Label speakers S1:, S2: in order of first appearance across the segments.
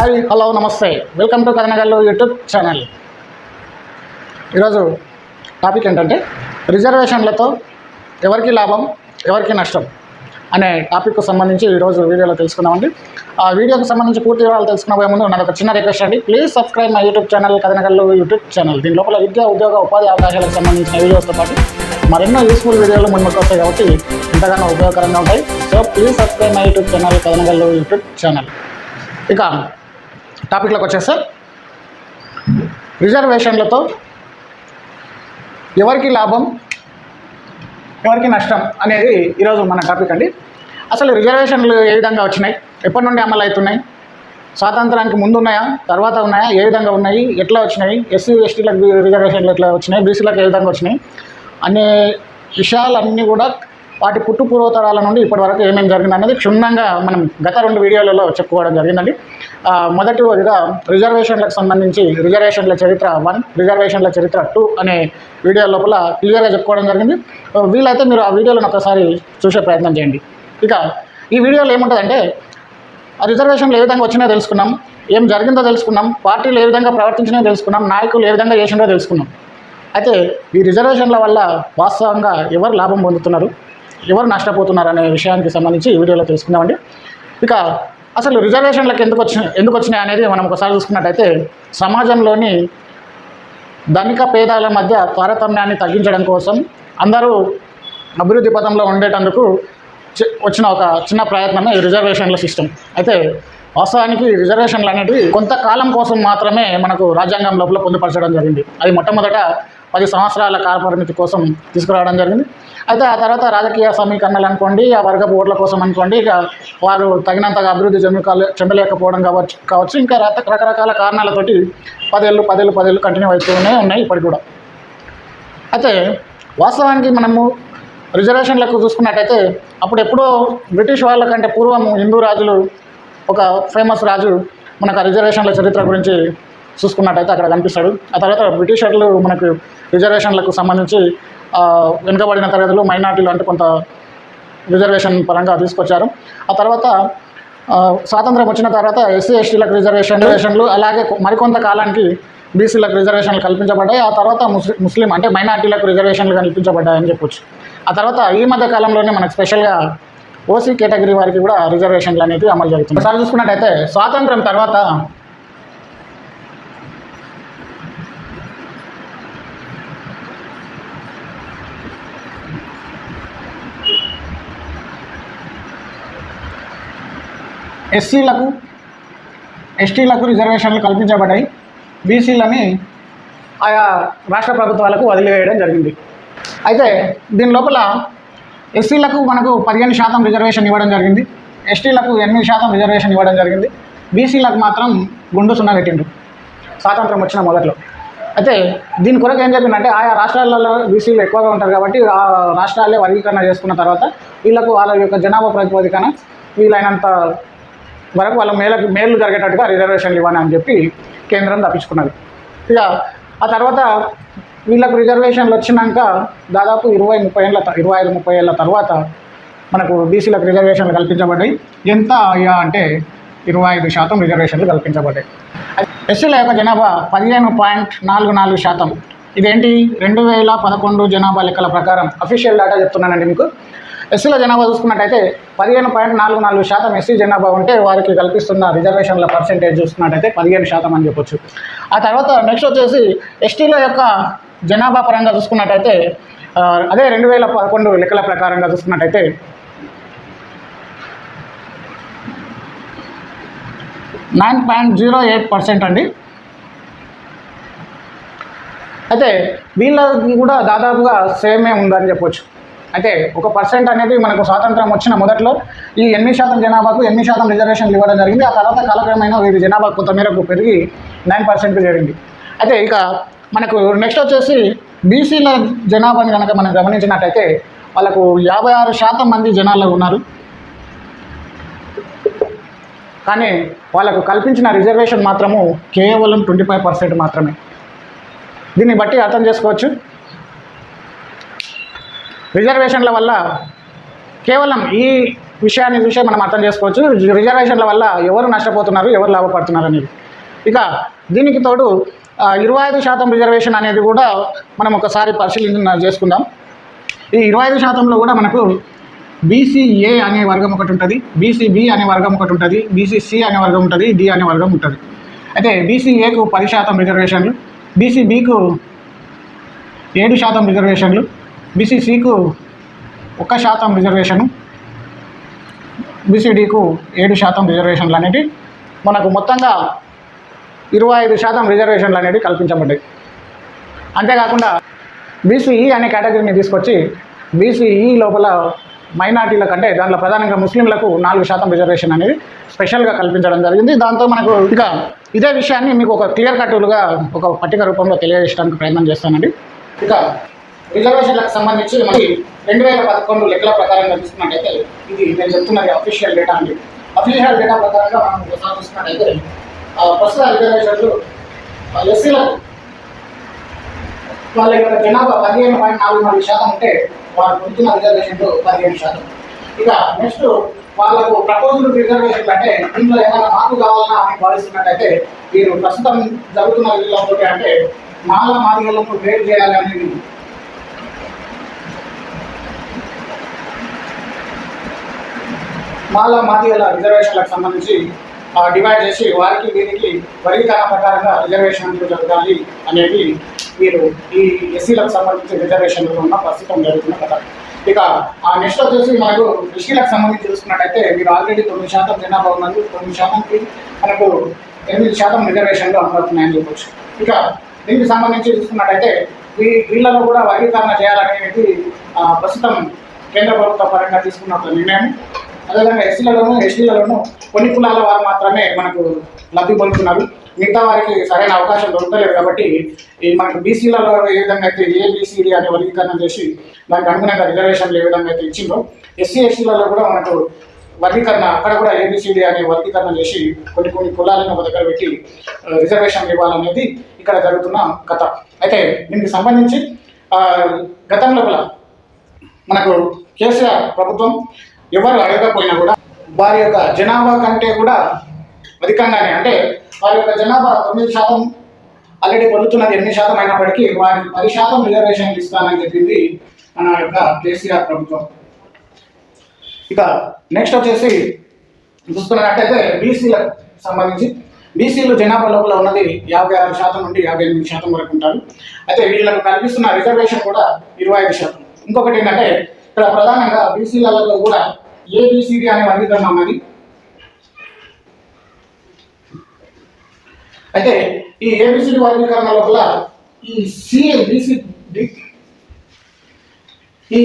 S1: hi hello namaste welcome to Karanagallu YouTube channel ఈరోజు topic ఏంటంటే రిజర్వేషన్లతో ఎవరికి లాభం ఎవరికి నష్టం అనే టాపిక్కు సంబంధించి ఈరోజు వీడియోలో తెలుసుకుందామండి ఆ వీడియోకి సంబంధించి పూర్తి వివరాలు తెలుసుకునే ముందు నాకు ఒక చిన్న రిక్వెస్ట్ అండి please subscribe my YouTube channel Kadanagallu YouTube channel దీని లోపల విద్యా ఉద్యోగ ఉపాధి అవకాశాలకు సంబంధించిన వీడియోస్తో పాటు మరెన్నో యూస్ఫుల్ వీడియోలు ముందుకు వస్తాయి కాబట్టి ఎంతగానో ఉపయోగకరంగా ఉంటాయి so please subscribe my YouTube channel Kathanagallu YouTube channel ఇక టాపిక్లోకి వచ్చేస్తా రిజర్వేషన్లతో ఎవరికి లాభం ఎవరికి నష్టం అనేది ఈరోజు మన టాపిక్ అండి అసలు రిజర్వేషన్లు ఏ విధంగా వచ్చినాయి ఎప్పటి నుండి అమలు అవుతున్నాయి స్వాతంత్రానికి ముందు ఉన్నాయా తర్వాత ఉన్నాయా ఏ విధంగా ఉన్నాయి ఎట్లా వచ్చినాయి ఎస్సీ ఎస్టీలకు రిజర్వేషన్లు ఎట్లా వచ్చినాయి బీసీలకు ఏ విధంగా వచ్చినాయి అనే విషయాలన్నీ కూడా వాటి పుట్టు పూర్వతరాల నుండి ఇప్పటి వరకు ఏమేమి జరిగింది అనేది క్షుణ్ణంగా మనం గత రెండు వీడియోలలో చెప్పుకోవడం జరిగిందండి మొదటి రోజుగా రిజర్వేషన్లకు సంబంధించి రిజర్వేషన్ల చరిత్ర వన్ రిజర్వేషన్ల చరిత్ర టూ అనే వీడియో లోపల క్లియర్గా చెప్పుకోవడం జరిగింది వీలైతే మీరు ఆ వీడియోలను ఒకసారి చూసే ప్రయత్నం చేయండి ఇక ఈ వీడియోలో ఏముంటుందంటే రిజర్వేషన్లు ఏ విధంగా వచ్చినా తెలుసుకున్నాం ఏం జరిగిందో తెలుసుకున్నాం పార్టీలు ఏ విధంగా ప్రవర్తించినా తెలుసుకున్నాం నాయకులు ఏ విధంగా చేసినో తెలుసుకున్నాం అయితే ఈ రిజర్వేషన్ల వల్ల వాస్తవంగా ఎవరు లాభం పొందుతున్నారు ఎవరు నష్టపోతున్నారు అనే విషయానికి సంబంధించి ఈ వీడియోలో తెలుసుకుందామండి ఇక అసలు రిజర్వేషన్లకు ఎందుకు వచ్చిన ఎందుకు వచ్చినాయి అనేది మనం ఒకసారి చూసుకున్నట్టయితే సమాజంలోని ధనిక పేదాల మధ్య తారతమ్యాన్ని తగ్గించడం కోసం అందరూ అభివృద్ధి పథంలో ఉండేటందుకు వచ్చిన ఒక చిన్న ప్రయత్నమే ఈ రిజర్వేషన్ల సిస్టమ్ అయితే వాస్తవానికి రిజర్వేషన్లు అనేటివి కొంతకాలం కోసం మాత్రమే మనకు రాజ్యాంగం లోపల పొందుపరచడం జరిగింది అది మొట్టమొదట పది సంవత్సరాల కాలపరిమితి కోసం తీసుకురావడం జరిగింది అయితే ఆ తర్వాత రాజకీయ సమీకరణలు అనుకోండి ఆ వర్గపు ఓట్ల కోసం అనుకోండి ఇక వారు తగినంతగా అభివృద్ధి చెందు చెందలేకపోవడం కావచ్చు కావచ్చు ఇంకా రకరకాల కారణాలతోటి పదేళ్ళు పదేళ్ళు పదేళ్ళు కంటిన్యూ అవుతూనే ఉన్నాయి ఇప్పటికి కూడా అయితే వాస్తవానికి మనము రిజర్వేషన్లకు చూసుకున్నట్టయితే అప్పుడు ఎప్పుడో బ్రిటిష్ వాళ్ళ కంటే పూర్వం హిందూ రాజులు ఒక ఫేమస్ రాజు మనకు ఆ రిజర్వేషన్ల చరిత్ర గురించి చూసుకున్నట్టయితే అక్కడ కనిపిస్తాడు ఆ తర్వాత బ్రిటిషర్లు మనకు రిజర్వేషన్లకు సంబంధించి వెనుకబడిన తరగతులు మైనార్టీలు అంటే కొంత రిజర్వేషన్ పరంగా తీసుకొచ్చారు ఆ తర్వాత స్వాతంత్రం వచ్చిన తర్వాత ఎస్సీ ఎస్టీలకు రిజర్వేషన్ రిజర్వేషన్లు అలాగే మరికొంత కాలానికి బీసీలకు రిజర్వేషన్లు కల్పించబడ్డాయి ఆ తర్వాత ముస్లిం అంటే మైనార్టీలకు రిజర్వేషన్లు కల్పించబడ్డాయని చెప్పొచ్చు ఆ తర్వాత ఈ మధ్య కాలంలోనే మనకు స్పెషల్గా ఓసీ కేటగిరీ వారికి కూడా రిజర్వేషన్లు అనేది అమలు జరుగుతుంది ఒకసారి చూసుకున్నట్టయితే స్వాతంత్రం తర్వాత ఎస్సీలకు ఎస్టీలకు రిజర్వేషన్లు కల్పించబడ్డాయి బీసీలని ఆయా రాష్ట్ర ప్రభుత్వాలకు వదిలివేయడం జరిగింది అయితే దీని లోపల ఎస్సీలకు మనకు పదిహేను శాతం రిజర్వేషన్ ఇవ్వడం జరిగింది ఎస్టీలకు ఎనిమిది శాతం రిజర్వేషన్ ఇవ్వడం జరిగింది బీసీలకు మాత్రం గుండు సున్నా పెట్టిండు స్వాతంత్రం వచ్చిన మొదట్లో అయితే దీని కొరకు ఏం జరిగిందంటే ఆయా రాష్ట్రాలలో బీసీలు ఎక్కువగా ఉంటారు కాబట్టి ఆ రాష్ట్రాలే వర్గీకరణ చేసుకున్న తర్వాత వీళ్ళకు వాళ్ళ యొక్క జనాభా ప్రాతిపదికన వీలైనంత వరకు వాళ్ళ మేలకు మేలు జరిగేటట్టుగా రిజర్వేషన్లు ఇవ్వని అని చెప్పి కేంద్రం తప్పించుకున్నది ఇక ఆ తర్వాత వీళ్ళకు రిజర్వేషన్లు వచ్చినాక దాదాపు ఇరవై ముప్పై ఏళ్ళ ఇరవై ఐదు ముప్పై ఏళ్ళ తర్వాత మనకు బీసీలకు రిజర్వేషన్లు కల్పించబడ్డాయి ఎంత అయ్యా అంటే ఇరవై ఐదు శాతం రిజర్వేషన్లు కల్పించబడ్డాయి ఎస్సీల యొక్క జనాభా పదిహేను పాయింట్ నాలుగు నాలుగు శాతం ఇదేంటి రెండు వేల పదకొండు జనాభా లెక్కల ప్రకారం అఫీషియల్ డేటా చెప్తున్నానండి మీకు ఎస్సీల జనాభా చూసుకున్నట్టయితే పదిహేను పాయింట్ నాలుగు నాలుగు శాతం ఎస్సీ జనాభా ఉంటే వారికి కల్పిస్తున్న రిజర్వేషన్ల పర్సెంటేజ్ చూసుకున్నట్టయితే పదిహేను శాతం అని చెప్పొచ్చు ఆ తర్వాత నెక్స్ట్ వచ్చేసి ఎస్టీల యొక్క జనాభా పరంగా చూసుకున్నట్టయితే అదే రెండు వేల పదకొండు లెక్కల ప్రకారంగా చూసుకున్నట్టయితే nine point zero eight percent అండి అయితే వీళ్ళకి కూడా దాదాపుగా సేమే ఉందని చెప్పొచ్చు అయితే ఒక పర్సెంట్ అనేది మనకు స్వాతంత్రం వచ్చిన మొదట్లో ఈ ఎనిమిది శాతం జనాభాకు ఎనిమిది శాతం రిజర్వేషన్లు ఇవ్వడం జరిగింది ఆ తర్వాత కాలక్రమైన వీరి జనాభా కొంతమేరకు పెరిగి నైన్ పర్సెంట్కి జరిగింది అయితే ఇక మనకు నెక్స్ట్ వచ్చేసి బీసీల జనాభాని కనుక మనం గమనించినట్టయితే వాళ్ళకు యాభై ఆరు శాతం మంది జనాలు ఉన్నారు కానీ వాళ్ళకు కల్పించిన రిజర్వేషన్ మాత్రము కేవలం ట్వంటీ ఫైవ్ పర్సెంట్ మాత్రమే దీన్ని బట్టి అర్థం చేసుకోవచ్చు రిజర్వేషన్ల వల్ల కేవలం ఈ విషయాన్ని చూసే మనం అర్థం చేసుకోవచ్చు రిజర్వేషన్ల వల్ల ఎవరు నష్టపోతున్నారు ఎవరు లాభపడుతున్నారు అనేది ఇక దీనికి తోడు ఇరవై ఐదు శాతం రిజర్వేషన్ అనేది కూడా మనం ఒకసారి పరిశీలించిన చేసుకుందాం ఈ ఇరవై ఐదు శాతంలో కూడా మనకు బీసీఏ అనే వర్గం ఒకటి ఉంటుంది బీసీబీ అనే వర్గం ఒకటి ఉంటుంది బీసీసీ అనే వర్గం ఉంటుంది డి అనే వర్గం ఉంటుంది అయితే బీసీఏకు పది శాతం రిజర్వేషన్లు బీసీబీకు ఏడు శాతం రిజర్వేషన్లు బీసీసీకు ఒక శాతం రిజర్వేషను బీసీడీకు ఏడు శాతం రిజర్వేషన్లు అనేవి మనకు మొత్తంగా ఇరవై ఐదు శాతం రిజర్వేషన్లు అనేవి కల్పించబడ్డాయి అంతేకాకుండా బీసీఈ అనే కేటగిరీని తీసుకొచ్చి బీసీఈ లోపల మైనార్టీల కంటే దాంట్లో ప్రధానంగా ముస్లింలకు నాలుగు శాతం రిజర్వేషన్ అనేది స్పెషల్గా కల్పించడం జరిగింది దాంతో మనకు ఇక ఇదే విషయాన్ని మీకు ఒక క్లియర్ కట్టులుగా ఒక పట్టిక రూపంలో తెలియజేయడానికి ప్రయత్నం చేస్తానండి ఇక రిజర్వేషన్లకు సంబంధించి మనకి రెండు వేల పదకొండు లెక్కల ప్రకారంగా చూసుకున్నట్టయితే ఇది నేను చెప్తున్నది అఫీషియల్ డేటా అండి అఫీషియల్ డేటా ప్రకారంగా మనం ఒకసారి చూసుకున్నట్టయితే ప్రస్తుత రిజర్వేషన్లు ఎస్సీలకు వాళ్ళ యొక్క జనాభా పదిహేను పాయింట్ నాలుగు నాలుగు శాతం ఉంటే వారు పొందుతున్న రిజర్వేషన్లు పదిహేను శాతం ఇక నెక్స్ట్ వాళ్ళకు ప్రపోజల్ రిజర్వేషన్ అంటే దీంట్లో ఏమైనా మార్పు కావాలన్నా అని భావిస్తున్నట్టయితే మీరు ప్రస్తుతం జరుగుతున్న విధులతో అంటే మాల మార్గంలో వేరు చేయాలి అనేది మాలా మాదిగల రిజర్వేషన్లకు సంబంధించి డివైడ్ చేసి వారికి వీరికి వర్గీకరణ ప్రకారంగా రిజర్వేషన్లు జరగాలి అనేది మీరు ఈ ఎస్సీలకు సంబంధించి రిజర్వేషన్లు ఉన్న ప్రస్తుతం జరుగుతున్న కథ ఇక ఆ నెక్స్ట్ వచ్చేసి మనకు ఎస్సీలకు సంబంధించి చూసుకున్నట్టయితే మీరు ఆల్రెడీ తొమ్మిది శాతం జనాభా ఉన్నది తొమ్మిది శాతంకి మనకు ఎనిమిది శాతం రిజర్వేషన్లు అమలవుతున్నాయని చెప్పొచ్చు ఇక దీనికి సంబంధించి చూసుకున్నట్టయితే వీ వీళ్ళను కూడా వర్గీకరణ చేయాలనేది ప్రస్తుతం కేంద్ర ప్రభుత్వ పరంగా తీసుకున్న నిర్ణయం అదేవిధంగా ఎస్సీలలోను ఎస్టీలలోను కొన్ని కులాల వారు మాత్రమే మనకు లబ్ధి పొందుతున్నారు మిగతా వారికి సరైన అవకాశం దొరకలేదు కాబట్టి ఈ మనకు బీసీలలో ఏ విధంగా అయితే ఏబీసీడీ అనే వర్గీకరణ చేసి దానికి అనుగుణంగా రిజర్వేషన్లు ఏ విధంగా అయితే ఇచ్చిందో ఎస్సీ ఎస్టీలలో కూడా మనకు వర్గీకరణ అక్కడ కూడా ఏబీసీడీ అనే వర్గీకరణ చేసి కొన్ని కొన్ని కులాలను ఒక దగ్గర పెట్టి రిజర్వేషన్లు ఇవ్వాలనేది ఇక్కడ జరుగుతున్న కథ అయితే దీనికి సంబంధించి గతంలో కూడా మనకు కేసీఆర్ ప్రభుత్వం ఎవరు అడగకపోయినా కూడా వారి యొక్క జనాభా కంటే కూడా అధికంగానే అంటే వారి యొక్క జనాభా తొమ్మిది శాతం ఆల్రెడీ పొందుతున్నది ఎనిమిది శాతం అయినప్పటికీ వారికి పది శాతం రిజర్వేషన్ ఇస్తానని చెప్పింది మన యొక్క కేసీఆర్ ప్రభుత్వం ఇక నెక్స్ట్ వచ్చేసి చూస్తున్నట్టయితే బీసీలకు సంబంధించి బీసీలు జనాభా లోపల ఉన్నది యాభై ఆరు శాతం నుండి యాభై ఎనిమిది శాతం వరకు ఉంటారు అయితే వీళ్ళకు కల్పిస్తున్న రిజర్వేషన్ కూడా ఇరవై ఐదు శాతం ఇంకొకటి ఏంటంటే ఇక్కడ ప్రధానంగా బీసీలలో కూడా ఏబిసిడి అనే వర్గీకరణ ఉన్నది అయితే ఈ ఏబిసిడి వర్గీకరణ లోపల ఈ సి బీసీ ఈ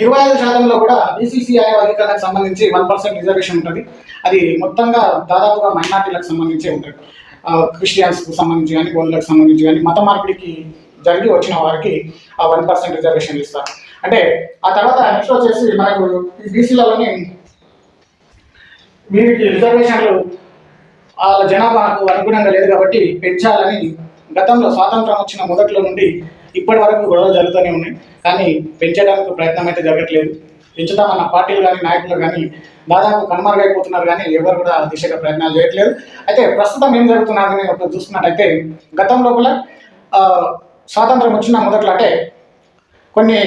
S1: ఇరవై ఐదు శాతంలో కూడా బీసీసీఐ వర్గీకరణకు సంబంధించి వన్ పర్సెంట్ రిజర్వేషన్ ఉంటుంది అది మొత్తంగా దాదాపుగా మైనార్టీలకు సంబంధించి ఉంటుంది క్రిస్టియన్స్కు సంబంధించి కానీ గోళ్ళకు సంబంధించి కానీ మత మార్పిడికి జరిగి వచ్చిన వారికి ఆ వన్ పర్సెంట్ రిజర్వేషన్ ఇస్తారు అంటే ఆ తర్వాత నెక్స్ట్ వచ్చేసి మనకు బీసీలలోని వీరికి రిజర్వేషన్లు వాళ్ళ జనాభాకు అనుగుణంగా లేదు కాబట్టి పెంచాలని గతంలో స్వాతంత్రం వచ్చిన మొదట్లో నుండి ఇప్పటి వరకు గొడవలు జరుగుతూనే ఉన్నాయి కానీ పెంచడానికి ప్రయత్నం అయితే జరగట్లేదు పెంచుతామన్న పార్టీలు కానీ నాయకులు కానీ దాదాపు కనుమరుగైపోతున్నారు కానీ ఎవరు కూడా దిశగా ప్రయత్నాలు చేయట్లేదు అయితే ప్రస్తుతం ఏం జరుగుతున్నదని ఒకటి చూస్తున్నట్టయితే గతం లోపల స్వాతంత్రం వచ్చిన మొదట్లో అంటే కొన్ని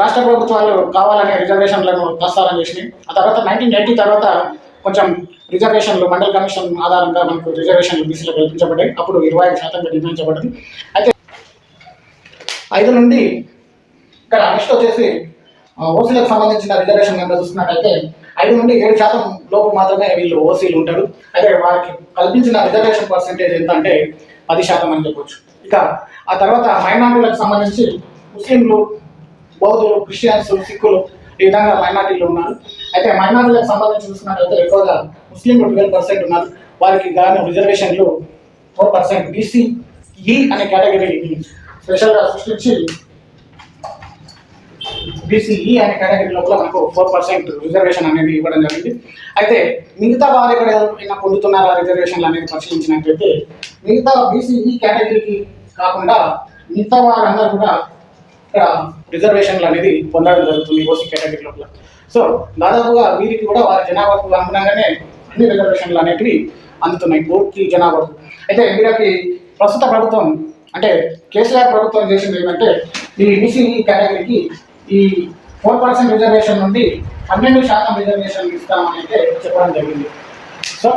S1: రాష్ట్ర ప్రభుత్వాలు కావాలనే రిజర్వేషన్లను ప్రస్తారం చేసినాయి ఆ తర్వాత నైన్టీన్ ఎయిటీ తర్వాత కొంచెం రిజర్వేషన్లు మండల కమిషన్ ఆధారంగా మనకు రిజర్వేషన్లు బీసీలో కల్పించబడ్డాయి అప్పుడు ఇరవై ఐదు శాతంగా నిర్ణయించబడింది అయితే ఐదు నుండి ఇక్కడ నెక్స్ట్ వచ్చేసి ఓసీలకు సంబంధించిన రిజర్వేషన్ కనుక చూసినట్లయితే ఐదు నుండి ఏడు శాతం లోపు మాత్రమే వీళ్ళు ఓసీలు ఉంటారు అయితే వారికి కల్పించిన రిజర్వేషన్ పర్సంటేజ్ ఎంత అంటే పది శాతం అని చెప్పొచ్చు ఇక ఆ తర్వాత మైనార్టీలకు సంబంధించి ముస్లింలు బౌద్ధులు క్రిస్టియన్స్ సిక్కులు ఈ విధంగా మైనార్టీలు ఉన్నారు అయితే మైనార్టీలకు సంబంధించి చూసినట్లయితే ఎక్కువగా ముస్లింలు ట్వెల్వ్ పర్సెంట్ ఉన్నారు వారికి గాను రిజర్వేషన్లు ఫోర్ పర్సెంట్ బీసీ ఈ అనే కేటగిరీని స్పెషల్గా సృష్టించి బీసీఈ అనే కేటగిరీ లోపల మనకు ఫోర్ పర్సెంట్ రిజర్వేషన్ అనేది ఇవ్వడం జరిగింది అయితే మిగతా వారు ఎక్కడ ఏమైనా పొందుతున్నారా రిజర్వేషన్లు అనేది పరిశీలించినట్లయితే మిగతా బీసీఈ కేటగిరీకి కాకుండా మిగతా వారందరూ కూడా ఇక్కడ రిజర్వేషన్లు అనేది పొందడం జరుగుతుంది ఓసీ కేటగిరీ లోపల సో దాదాపుగా వీరికి కూడా వారి జనాభాకు అనుగుణంగానే అన్ని రిజర్వేషన్లు అనేటివి అందుతున్నాయి పూర్తి జనాభాకు అయితే వీరికి ప్రస్తుత ప్రభుత్వం అంటే కేసీఆర్ ప్రభుత్వం చేసింది ఏంటంటే ఈ బీసీ కేటగిరీకి ఈ ఫోర్ పర్సెంట్ రిజర్వేషన్ నుండి పన్నెండు శాతం రిజర్వేషన్ ఇస్తామని అయితే చెప్పడం జరిగింది సో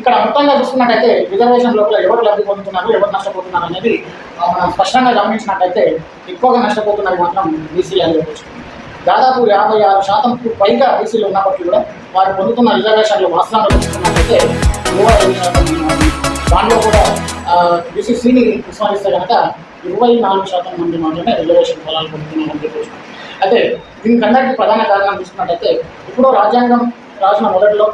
S1: ఇక్కడ మొత్తంగా చూసుకున్నట్టయితే రిజర్వేషన్ లోపల ఎవరు లబ్ధి పొందుతున్నారు ఎవరు నష్టపోతున్నారు అనేది మనం స్పష్టంగా గమనించినట్టయితే ఎక్కువగా నష్టపోతున్నది మాత్రం బీసీలు అని దాదాపు యాభై ఆరు శాతంకు పైగా బీసీలు ఉన్నప్పటికీ కూడా వారు పొందుతున్న రిజర్వేషన్లు వాస్తవంగా చూసుకున్నట్లయితే ఇరవై ఐదు శాతం దాంట్లో కూడా బీసీ సీని విస్మరిస్తే కనుక ఇరవై నాలుగు శాతం మంది మాత్రమే రిజర్వేషన్ ఫలాలు పొందుతున్నామని చెప్పేసి అయితే దీనికన్నా ప్రధాన కారణం చూసుకున్నట్టయితే ఇప్పుడు రాజ్యాంగం రాసిన మొదట్లో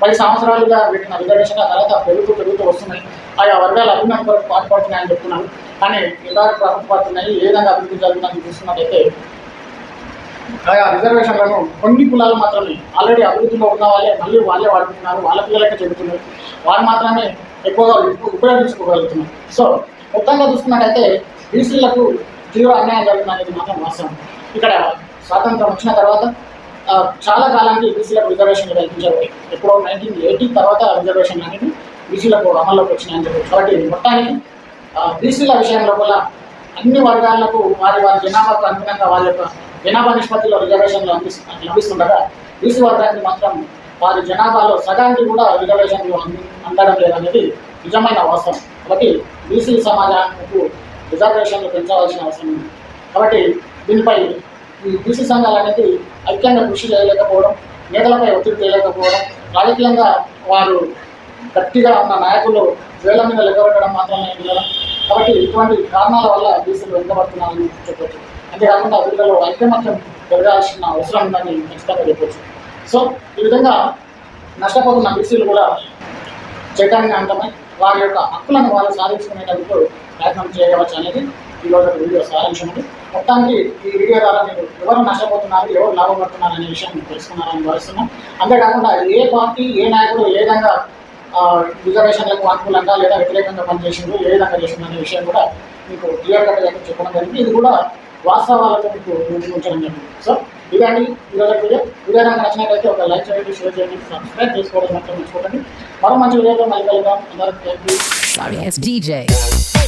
S1: పది సంవత్సరాలుగా వీటిని రిజర్వేషన్ తర్వాత పెరుగు పెరుగుతూ వస్తున్నాయి ఆయా వర్గాల అభివృద్ధి కొరకు పాటుపడుతున్నాయని చెప్తున్నాను కానీ నిదార పాటుపడుతున్నాయి ఏ విధంగా అభివృద్ధి జరుగుతుందని చూస్తున్నట్లయితే ఆయా రిజర్వేషన్లను కొన్ని కులాలు మాత్రమే ఆల్రెడీ అభివృద్ధిలో ఉన్న వాళ్ళే మళ్ళీ వాళ్ళే వాడుతున్నారు వాళ్ళ పిల్లలకే చెబుతున్నారు వారు మాత్రమే ఎక్కువగా ఉపయోగించుకోగలుగుతున్నారు సో మొత్తంగా చూస్తున్నట్లయితే బీసీలకు తీవ్ర అన్యాయం జరుగుతుంది అనేది మాత్రం వాస్తవం ఇక్కడ స్వాతంత్రం వచ్చిన తర్వాత చాలా కాలానికి బీసీలకు రిజర్వేషన్లు కల్పించేవారు ఎప్పుడో నైన్టీన్ ఎయిటీ తర్వాత రిజర్వేషన్ అనేది బీసీలకు అమల్లోకి వచ్చినాయని చెప్పారు కాబట్టి మొత్తానికి బీసీల విషయంలో కూడా అన్ని వర్గాలకు వారి వారి జనాభాకు అనుగుణంగా వారి యొక్క జనాభా నిష్పత్తిలో రిజర్వేషన్లు అందిస్తు లభిస్తుండగా బీసీ వర్గానికి మాత్రం వారి జనాభాలో సగానికి కూడా రిజర్వేషన్లు అందడం లేదనేది నిజమైన అవసరం కాబట్టి బీసీ సమాజానికి రిజర్వేషన్లు పెంచవలసిన అవసరం ఉంది కాబట్టి దీనిపై ఈ బీసీ సంఘాలు అనేది ఐక్యంగా కృషి చేయలేకపోవడం నేతలపై ఒత్తిడి చేయలేకపోవడం రాజకీయంగా వారు గట్టిగా ఉన్న నాయకులు వేల మీద లెక్కబెట్టడం మాత్రమే కాబట్టి ఇటువంటి కారణాల వల్ల బీసీలు వెనుకబడుతున్నారని చెప్పొచ్చు అంతేకాకుండా వీళ్ళలో మాత్రం పెరగాల్సిన అవసరం ఉందని ఖచ్చితంగా చెప్పొచ్చు సో ఈ విధంగా నష్టపోతున్న బీసీలు కూడా చైతన్య అంతమై వారి యొక్క హక్కులను వారు సాధించుకునేటప్పుడు ప్రయత్నం చేయవచ్చు అనేది ఈరోజు వీడియో సారాంశం మొత్తానికి ఈ వీడియో ద్వారా మీరు ఎవరు నష్టపోతున్నారు ఎవరు లాభం పడుతున్నారు అనే విషయం తెలుసుకున్నారని భావిస్తున్నాం అంతేకాకుండా ఏ పార్టీ ఏ నాయకుడు ఏ విధంగా రిజర్వేషన్లకు అనుకూలంగా లేదా వ్యతిరేకంగా పనిచేసిందో ఏ విధంగా చేసిందో అనే విషయం కూడా మీకు క్లియర్ కట్గా చెప్పడం జరిగింది ఇది కూడా వాస్తవాలతో మీకు ఉంచడం జరిగింది సో ఇలాంటి ఈరోజు వీడియో వీడియో కనుక నచ్చినట్లయితే ఒక లైక్ చేయండి షేర్ చేయండి సబ్స్క్రైబ్ చేసుకోవడం మాత్రం మర్చిపోకండి మరో మంచి వీడియోతో మళ్ళీ కలుగుతాం అందరూ